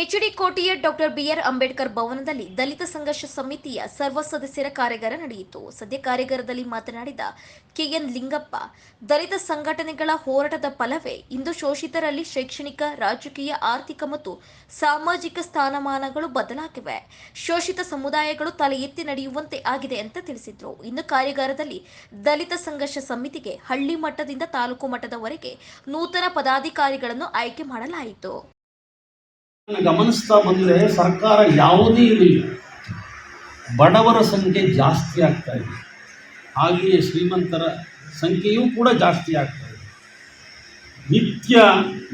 HD ಕೋಟಿಯ doctor B R Ambedkar ಭವನದಲ್ಲಿ ದಲಿತ ಸಂಘರ್ಷ ಸಮಿತಿಯ ಸರ್ವ ಸದಸ್ಯರ ಕಾರ್ಯಾಗಾರ ನಡೆಯಿತು. ಸದ್ಯ ಕಾರ್ಯಾಗಾರದಲ್ಲಿ ಮಾತನಾಡಿದ ಕೆಎನ್ ಲಿಂಗಪ್ಪ, ದಲಿತ ಸಂಘಟನೆಗಳ ಹೋರಾಟದ ಫಲವೇ ಇಂದು ಶೋಷಿತರಲ್ಲಿ ಶೈಕ್ಷಣಿಕ, ರಾಜಕೀಯ, ಆರ್ಥಿಕ ಮತ್ತು ಸಾಮಾಜಿಕ ಸ್ಥಾನಮಾನಗಳು ಬದಲಾಗಿವೆ. ಶೋಷಿತ ಸಮುದಾಯಗಳು ತಲೆ ಎತ್ತಿ ನಡೆಯುವಂತೆ ಆಗಿದೆ ಅಂತ ತಿಳಿಸಿದ್ರು. ಇನ್ನು ಕಾರ್ಯಾಗಾರದಲ್ಲಿ ದಲಿತ ಸಂಘರ್ಷ ಸಮಿತಿಗೆ ಹಳ್ಳಿ ಮಟ್ಟದಿಂದ ತಾಲೂಕು ಮಟ್ಟದವರೆಗೆ ನೂತನ ಪದಾಧಿಕಾರಿಗಳನ್ನು ಆಯ್ಕೆ ಮಾಡಲಾಯಿತು. ಗಮನಿಸ್ತಾ ಬಂದರೆ ಸರ್ಕಾರ ಯಾವುದೇ ಇರಲಿ, ಬಡವರ ಸಂಖ್ಯೆ ಜಾಸ್ತಿ ಆಗ್ತಾ ಇದೆ. ಹಾಗೆಯೇ ಶ್ರೀಮಂತರ ಸಂಖ್ಯೆಯೂ ಕೂಡ ಜಾಸ್ತಿ ಆಗ್ತಾ ಇದೆ. ನಿತ್ಯ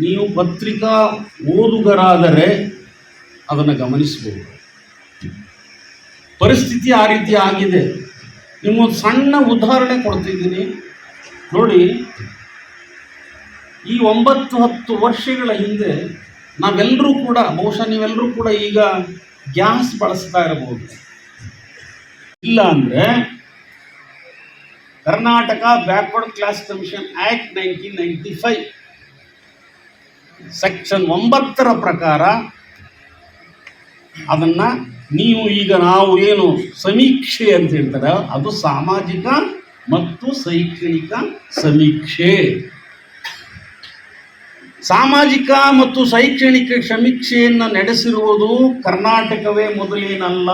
ನೀವು ಪತ್ರಿಕಾ ಓದುಗರಾದರೆ ಅದನ್ನು ಗಮನಿಸಬಹುದು. ಪರಿಸ್ಥಿತಿ ಆ ರೀತಿ ಆಗಿದೆ. ನಿಮಗೊಂದು ಸಣ್ಣ ಉದಾಹರಣೆ ಕೊಡ್ತಿದ್ದೀನಿ. ನೋಡಿ, ಈ ಒಂಬತ್ತು ಹತ್ತು ವರ್ಷಗಳ ಹಿಂದೆ ನಾವೆಲ್ಲರೂ ಕೂಡ, ಬಹುಶಃ ನೀವೆಲ್ಲರೂ ಕೂಡ ಈಗ ಗ್ಯಾಸ್ ಬಳಸ್ತಾ ಇರಬಹುದು. ಇಲ್ಲ ಅಂದರೆ Karnataka backward class commission act nineteen ninety five section ಒಂಬತ್ತರ ಪ್ರಕಾರ ಅದನ್ನು ನೀವು ಈಗ ನಾವು ಏನು ಸಮೀಕ್ಷೆ ಅಂತ ಹೇಳ್ತಾರೆ, ಅದು ಸಾಮಾಜಿಕ ಮತ್ತು ಶೈಕ್ಷಣಿಕ ಸಮೀಕ್ಷೆ. ಸಾಮಾಜಿಕ ಮತ್ತು ಶೈಕ್ಷಣಿಕ ಸಮೀಕ್ಷೆಯನ್ನು ನಡೆಸಿರುವುದು ಕರ್ನಾಟಕವೇ ಮೊದಲೇನಲ್ಲ.